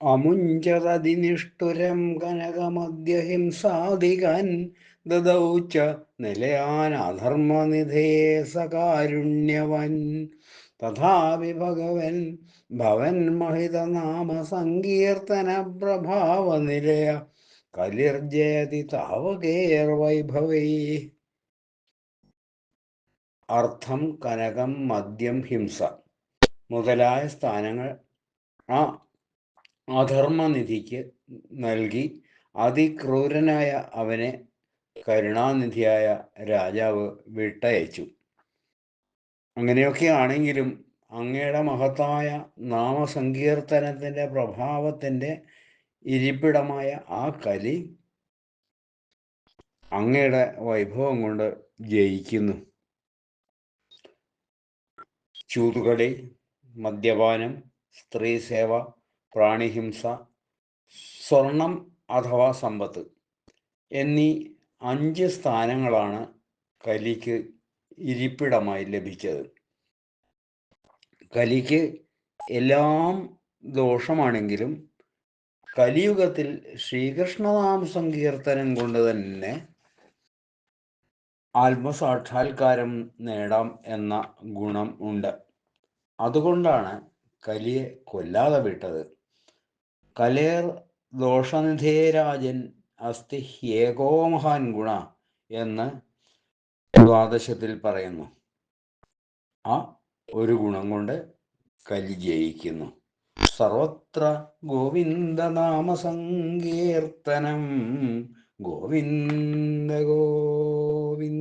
അമുഞ്ചതതിനിഷ്ഠുരം കനകമദ്യഹിംസാധികൻ ദദൗ ച നിലയാനധർമ്മനിധേ സകാരുണ്യവൻ. തഥാപി ഭഗവൻ ഭവൻ മഹിതനാമ സങ്കീർത്തന പ്രഭാവനിരയ കലിർജയതി താവകേർ വൈഭവേ അർത്ഥം കനകം മദ്യം ഹിംസ. മുതലായ സ്ഥാനങ്ങൾ ആ അധർമ്മനിധിക്ക് നൽകി അതിക്രൂരനായ അവനെ കരുണാനിധിയായ രാജാവ് വിട്ടയച്ചു. അങ്ങനെയൊക്കെ ആണെങ്കിലും അങ്ങയുടെ മഹത്തായ നാമസങ്കീർത്തനത്തിന്റെ പ്രഭാവത്തിന്റെ ഇരിപ്പിടമായ ആ കലി അങ്ങയുടെ വൈഭവം കൊണ്ട് ജയിക്കുന്നു. ചൂതുകളി മദ്യപാനം സ്ത്രീ സേവ പ്രാണിഹിംസ സ്വർണം അഥവാ സമ്പത്ത് എന്നീ അഞ്ച് സ്ഥാനങ്ങളാണ് കലിക്ക് ഇരിപ്പിടമായി ലഭിച്ചത്. കലിക്ക് എല്ലാം ദോഷമാണെങ്കിലും കലിയുഗത്തിൽ ശ്രീകൃഷ്ണനാമ സങ്കീർത്തനം കൊണ്ട് തന്നെ ആത്മസാക്ഷാത്കാരം നേടാം എന്ന ഗുണം ഉണ്ട്. അതുകൊണ്ടാണ് കലിയെ കൊല്ലാതെ വിട്ടത്. കലേർ ദോഷനിധേരാജൻ അസ്തി ഏകോ മഹാൻ ഗുണ എന്ന് ദ്വാദശത്തിൽ പറയുന്നു. ആ ഒരു ഗുണം കൊണ്ട് കലി ജയിക്കുന്നു. സർവത്ര ഗോവിന്ദനാമസങ്കീർത്തനം ഗോവിന്ദ ഗോവിന്ദ